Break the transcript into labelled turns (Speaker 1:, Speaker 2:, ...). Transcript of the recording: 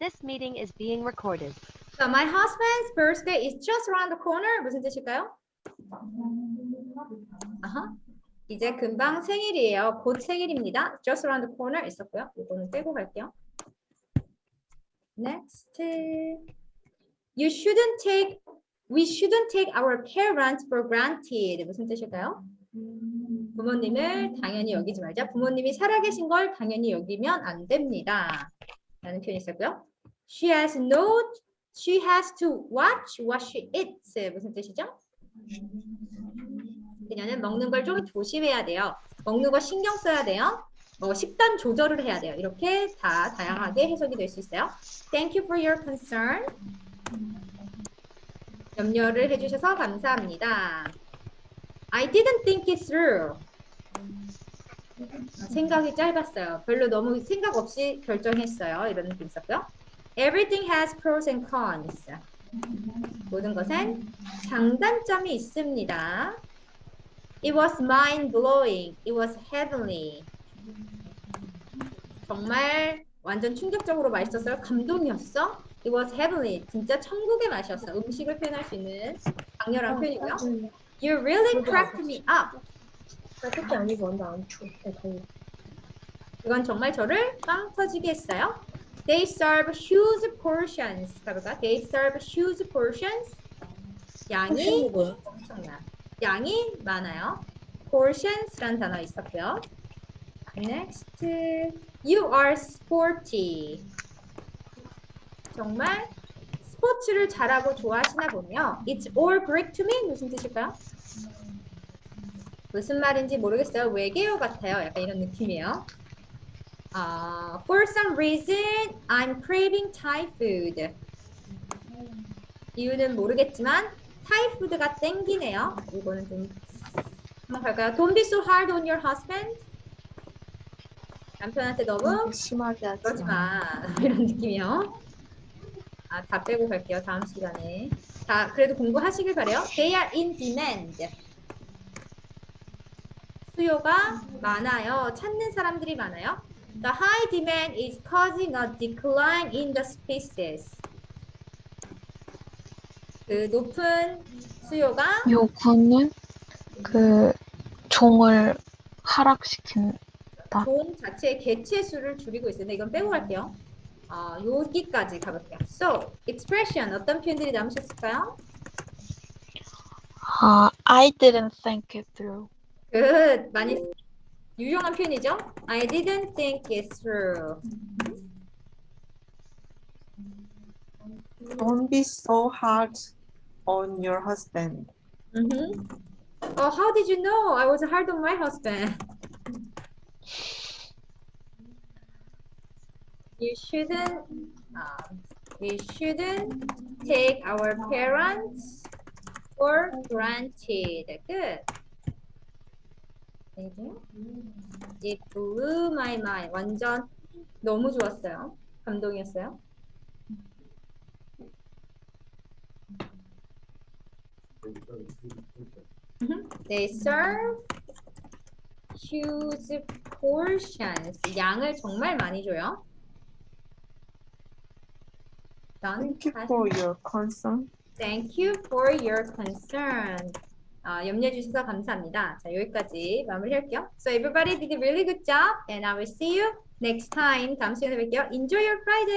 Speaker 1: This meeting is being recorded.
Speaker 2: So my husband's birthday is just around the corner. 무슨 뜻일까요? 아하. 이제 금방 생일이에요. 곧 생일입니다. Just around the corner 있었고요. 이거는 빼고 갈게요. Next. You shouldn't take we shouldn't take our parents for granted. 무슨 뜻일까요? 부모님을 당연히 여기지 말자. 부모님이 살아계신 걸 당연히 여기면 안 됩니다. 라는 표현이 있었고요. She has no She has to watch what she eats. 무슨 뜻이죠? 그녀는 먹는 걸 좀 조심해야 돼요. 먹는 거 신경 써야 돼요. 뭐 식단 조절을 해야 돼요. 이렇게 다 다양하게 해석이 될 수 있어요. Thank you for your concern. 염려를 해주셔서 감사합니다. I didn't think it through. 생각이 짧았어요. 별로 너무 생각 없이 결정했어요. 이런 느낌 있었고요. Everything has pros and cons. 모든 것엔 장단점이 있습니다. It was mind blowing. It was heavenly. 정말 완전 충격적으로 맛있었어요. 감동이었어. It was heavenly. 진짜 천국의 맛이었어. 음식을 표현할 수 있는 강렬한 표현이고요. You really cracked me up.
Speaker 3: 그게 아니고 완전 안 추워. 네, 더워.
Speaker 2: 그건 정말 저를 빵 터지게 했어요. They serve huge portions. 가볼까? They serve huge portions. 양이? 엄청나. 양이 많아요. Portions라는 단어 있었고요. Next, you are sporty. 정말 스포츠를 잘하고 좋아하시나 보네요. It's all Greek to me 무슨 뜻일까요? 무슨 말인지 모르겠어요. 외계어 같아요. 약간 이런 느낌이에요. 아, for some reason, I'm craving Thai food. 이유는 모르겠지만 타이 푸드가 땡기네요. 이거는 좀 한번 갈까요? Don't be so hard on your husband. 남편한테 너무
Speaker 3: 심하게 하지
Speaker 2: 그러지
Speaker 3: 마.
Speaker 2: 마. 이런 느낌이요. 아, 다 빼고 갈게요. 다음 시간에. 자, 그래도 공부하시길 바래요. They are in demand. 수요가 많아요. 찾는 사람들이 많아요. The high demand is causing a decline in the species. 그 높은 수요가
Speaker 4: 요구는 그 종을 하락시킨
Speaker 2: 종 자체의 개체 수를 줄이고 있어요. 근데 이건 빼고 갈게요. 어, 여기까지 가볼게요. So, expression 어떤 표현들이 남으셨을까요?
Speaker 4: 아 I didn't think it through.
Speaker 2: good. 많이 유용한 표현이죠. I didn't think it through.
Speaker 5: Don't be so hard on your husband.
Speaker 2: Mhm. Oh, how did you know I was hard on my husband? You shouldn't. Um, we shouldn't take our parents for granted. Good. It blew my mind. 완전 너무 좋았어요. 감동이었어요. Mhm. They serve huge portions. 양을 정말 많이 줘요.
Speaker 5: Thank you for your concern.
Speaker 2: Thank you for your concern. 아, 염려해 주셔서 감사합니다. 자, 여기까지 마무리할게요. So everybody did a really good job and I will see you next time. 다음 시간에 뵐게요. Enjoy your Friday.